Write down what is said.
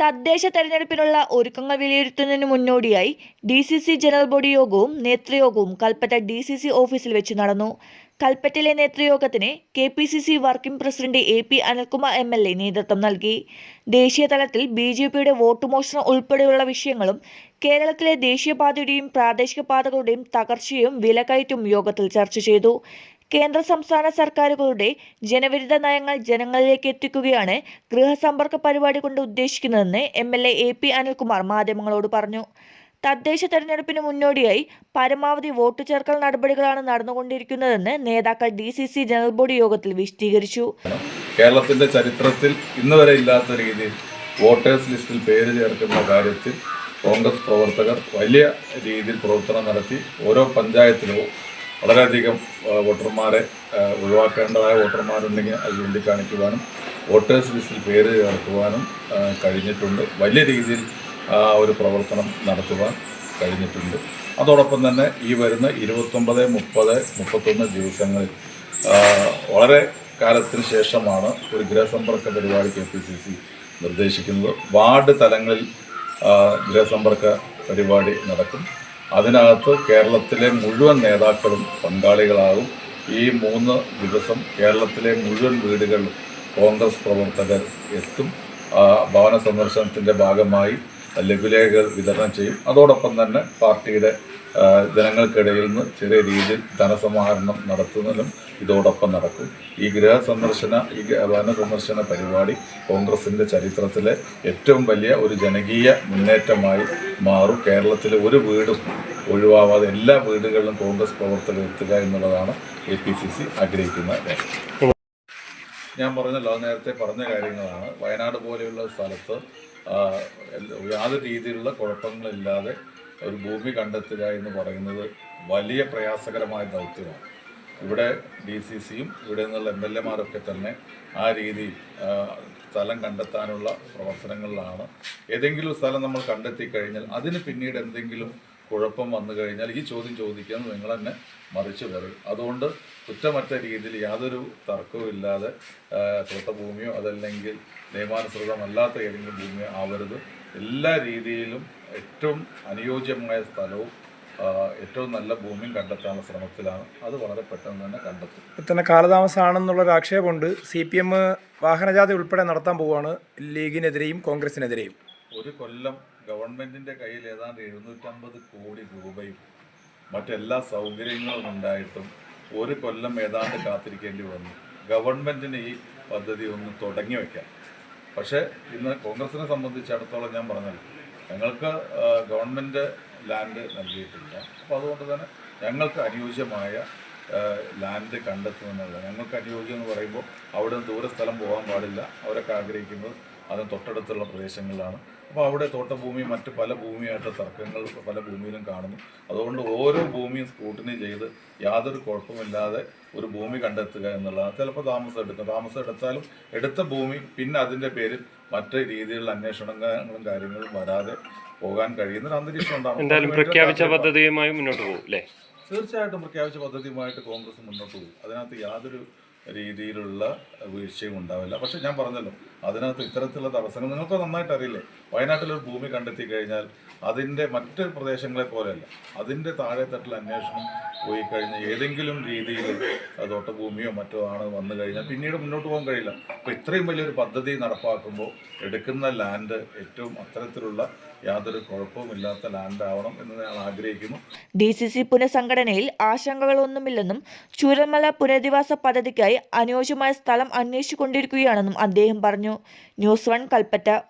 തദ്ദേശ തെരഞ്ഞെടുപ്പിനുള്ള ഒരുക്കങ്ങൾ വിലയിരുത്തുന്നതിന് മുന്നോടിയായി D C C general body യോഗവും നേതൃയോഗവും കൽപ്പറ്റ ഡി സി സി ഓഫീസിൽ വെച്ച് നടന്നു. കൽപ്പറ്റയിലെ നേതൃയോഗത്തിന് K P C C working president A P Anilkumar M L A നേതൃത്വം നൽകി. ദേശീയ തലത്തിൽ ബി ജെ പിയുടെ വോട്ട് മോഷണം ഉൾപ്പെടെയുള്ള വിഷയങ്ങളും കേരളത്തിലെ ദേശീയപാതയുടെയും പ്രാദേശിക പാതകളുടെയും തകർച്ചയും വിലക്കയറ്റും യോഗത്തിൽ ചർച്ച ചെയ്തു. കേന്ദ്ര സംസ്ഥാന സർക്കാരുകളുടെ ജനവിരുദ്ധ നയങ്ങൾ ജനങ്ങളിലേക്ക് എത്തിക്കുകയാണ് ഗൃഹസമ്പർക്ക പരിപാടി കൊണ്ട് ഉദ്ദേശിക്കുന്നതെന്ന് M L A A P Anilkumar മാധ്യമങ്ങളോട് പറഞ്ഞു. തദ്ദേശ തെരഞ്ഞെടുപ്പിന് മുന്നോടിയായി പരമാവധി വോട്ട് ചേർക്കൽ നടപടികളാണ് നടന്നുകൊണ്ടിരിക്കുന്നതെന്ന് നേതാക്കൾ D C C general body യോഗത്തിൽ വിശദീകരിച്ചു. കേരളത്തിന്റെ ചരിത്രത്തിൽ ഇന്ന് വരെ ഇല്ലാത്ത രീതിയിൽ വോട്ടേഴ്സ് ലിസ്റ്റിൽ പേര് ചേർക്കുന്ന കാര്യത്തിൽ കോൺഗ്രസ് പ്രവർത്തകർ വലിയ രീതിയിൽ പ്രവർത്തനം നടത്തി ഓരോ പഞ്ചായത്തിലും വളരെയധികം വോട്ടർമാരെ ഒഴിവാക്കേണ്ടതായ വോട്ടർമാരുണ്ടെങ്കിൽ അത് ചൂണ്ടിക്കാണിക്കുവാനും വോട്ടേഴ്സ് ലിസ്റ്റിൽ പേര് ചേർക്കുവാനും കഴിഞ്ഞിട്ടുണ്ട്. വലിയ രീതിയിൽ ഒരു പ്രവർത്തനം നടത്തുവാൻ കഴിഞ്ഞിട്ടുണ്ട്. അതോടൊപ്പം തന്നെ ഈ വരുന്ന ഇരുപത്തൊമ്പത് മുപ്പത് മുപ്പത്തൊന്ന് ദിവസങ്ങളിൽ വളരെ കാലത്തിന് ശേഷമാണ് ഒരു ഗൃഹസമ്പർക്ക പരിപാടി കെ പി സി സി നിർദ്ദേശിക്കുന്നത്. വാർഡ് തലങ്ങളിൽ ഗൃഹസമ്പർക്ക പരിപാടി നടക്കും. അതിനകത്ത് കേരളത്തിലെ മുഴുവൻ നേതാക്കളും പങ്കാളികളാകും. ഈ മൂന്ന് ദിവസം കേരളത്തിലെ മുഴുവൻ വീടുകളിലും കോൺഗ്രസ് പ്രവർത്തകർ എത്തും. ഭവന സന്ദർശനത്തിന്റെ ഭാഗമായി ലഘുലേഖകൾ വിതരണം ചെയ്യും. അതോടൊപ്പം തന്നെ പാർട്ടിയുടെ ജനങ്ങൾക്കിടയിൽ നിന്ന് ചെറിയ രീതിയിൽ ധനസമാഹരണം നടത്തുന്നതിലും ഇതോടൊപ്പം നടക്കും. ഈ ഗൃഹ സന്ദർശന ഈ വന സന്ദർശന പരിപാടി കോൺഗ്രസിന്റെ ചരിത്രത്തിലെ ഏറ്റവും വലിയ ഒരു ജനകീയ മുന്നേറ്റമായി മാറും. കേരളത്തിലെ ഒരു വീടും ഒഴിവാവാതെ എല്ലാ വീടുകളിലും കോൺഗ്രസ് പ്രവർത്തകർ എത്തുക എന്നുള്ളതാണ് എ പി സി സി ആഗ്രഹിക്കുന്ന ഞാൻ പറഞ്ഞല്ലോ നേരത്തെ പറഞ്ഞ കാര്യങ്ങളാണ്. വയനാട് പോലെയുള്ള സ്ഥലത്ത് യാതൊരു രീതിയിലുള്ള കുഴപ്പങ്ങളില്ലാതെ ഒരു ഭൂമി കണ്ടെത്തുക എന്ന് പറയുന്നത് വലിയ പ്രയാസകരമായ ദൗത്യമാണ്. ഇവിടെ ഡി സി സിയും ഇവിടെ നിന്നുള്ള എം എൽ എമാരൊക്കെ തന്നെ ആ രീതിയിൽ സ്ഥലം കണ്ടെത്താനുള്ള പ്രവർത്തനങ്ങളിലാണ്. ഏതെങ്കിലും സ്ഥലം നമ്മൾ കണ്ടെത്തി കഴിഞ്ഞാൽ അതിന് പിന്നീട് എന്തെങ്കിലും കുഴപ്പം വന്നു കഴിഞ്ഞാൽ ഈ ചോദ്യം ചോദിക്കാൻ നിങ്ങൾ തന്നെ മറിച്ച് പറയും. അതുകൊണ്ട് കുറ്റമറ്റ രീതിയിൽ യാതൊരു തർക്കവും ഇല്ലാതെ തോട്ടഭൂമിയോ അതല്ലെങ്കിൽ നിയമാനുസൃതമല്ലാത്ത ഏതെങ്കിലും ഭൂമിയോ ആവരുത്. എല്ലാ രീതിയിലും ഏറ്റവും അനുയോജ്യമായ സ്ഥലവും ഏറ്റവും നല്ല ഭൂമിയും കണ്ടെത്താനുള്ള ശ്രമത്തിലാണ്. അത് വളരെ പെട്ടെന്ന് തന്നെ കണ്ടെത്തും. ഇത്തന്നെ തന്നെ കാലതാമസമാണെന്നുള്ളൊരു ആക്ഷേപമുണ്ട്. സി പി എം വാഹനജാഥ ഉൾപ്പെടെ നടത്താൻ പോവുകയാണ്. ലീഗിനെതിരെയും കോൺഗ്രസിനെതിരെയും. ഒരു കൊല്ലം ഗവൺമെന്റിന്റെ കയ്യിൽ ഏതാണ്ട് എഴുന്നൂറ്റമ്പത് കോടി രൂപയും മറ്റെല്ലാ സൗകര്യങ്ങളും ഉണ്ടായിട്ടും ഒരു കൊല്ലം ഏതാണ്ട് കാത്തിരിക്കേണ്ടി വന്നു. ഗവൺമെന്റിന് ഈ പദ്ധതി ഒന്ന് തുടങ്ങി വയ്ക്കാം പക്ഷേ ഇന്ന് കോൺഗ്രസിനെ സംബന്ധിച്ചിടത്തോളം ഞാൻ പറഞ്ഞല്ലോ ഞങ്ങൾക്ക് ഗവൺമെന്റ് ലാൻഡ് നൽകിയിട്ടില്ല. അപ്പോൾ അതുകൊണ്ട് തന്നെ ഞങ്ങൾക്ക് അനുയോജ്യമായ ലാൻഡ് കണ്ടെത്തുമെന്നുള്ള ഞങ്ങൾക്ക് അനുയോജ്യം എന്ന് പറയുമ്പോൾ അവിടെ ദൂരസ്ഥലം ദൂര സ്ഥലം പോകാൻ പാടില്ല. അവരൊക്കെ ആഗ്രഹിക്കുന്നത് അതിന് തൊട്ടടുത്തുള്ള പ്രദേശങ്ങളിലാണ്. അപ്പോൾ അവിടെ തോട്ടഭൂമി മറ്റ് പല ഭൂമിയായിട്ട് തർക്കങ്ങൾ പല ഭൂമിയിലും കാണുന്നു. അതുകൊണ്ട് ഓരോ ഭൂമിയും സ്ക്രൂട്ടിനി ചെയ്ത് യാതൊരു കുഴപ്പമില്ലാതെ ഒരു ഭൂമി കണ്ടെത്തുക എന്നുള്ളതാണ്. ചിലപ്പോൾ താമസം എടുക്കും. താമസം എടുത്താലും എടുത്ത ഭൂമി പിന്നെ അതിന്റെ പേരിൽ മറ്റ് രീതിയിലുള്ള അന്വേഷണങ്ങളും കാര്യങ്ങളും വരാതെ പോകാൻ കഴിയുന്ന ഒരു അന്തരീക്ഷം ഉണ്ടാകും എന്തായാലും പ്രഖ്യാപിച്ച പദ്ധതിയുമായി മുന്നോട്ട് പോകും അല്ലേ? തീർച്ചയായിട്ടും പ്രഖ്യാപിച്ച പദ്ധതിയുമായിട്ട് കോൺഗ്രസ് മുന്നോട്ട് പോകും. അതിനകത്ത് യാതൊരു രീതിയിലുള്ള വീഴ്ചയും ഉണ്ടാവില്ല. പക്ഷെ ഞാൻ പറഞ്ഞല്ലോ അതിനകത്ത് ഇത്തരത്തിലുള്ള തടസ്സങ്ങൾ നിങ്ങൾക്ക് നന്നായിട്ട് അറിയില്ലേ? വയനാട്ടിലൊരു ഭൂമി കണ്ടെത്തി കഴിഞ്ഞാൽ അതിന്റെ മറ്റ് പ്രദേശങ്ങളെ പോലെയല്ല അതിന്റെ താഴെത്തട്ടിൽ അന്വേഷണം പോയി കഴിഞ്ഞാൽ ഏതെങ്കിലും രീതിയിൽ തോട്ടഭൂമിയോ മറ്റോ ആണ് വന്നു കഴിഞ്ഞാൽ പിന്നീട് മുന്നോട്ട് പോകാൻ കഴിയില്ല. അപ്പോൾ ഇത്രയും വലിയൊരു പദ്ധതി നടപ്പാക്കുമ്പോൾ എടുക്കുന്ന ലാൻഡ് ഏറ്റവും അത്തരത്തിലുള്ള യാതൊരു കുഴപ്പമില്ലാത്ത ലാൻഡ് ആവണം എന്ന് ഞാൻ ആഗ്രഹിക്കുന്നു. ഡി സി സി പുനഃസംഘടനയിൽ ആശങ്കകളൊന്നുമില്ലെന്നും ചൂരമല പുനരധിവാസ പദ്ധതിക്കായി അനുയോജ്യമായ സ്ഥലം അന്വേഷിച്ചുകൊണ്ടിരിക്കുകയാണെന്നും അദ്ദേഹം പറഞ്ഞു. News one Kalpetta.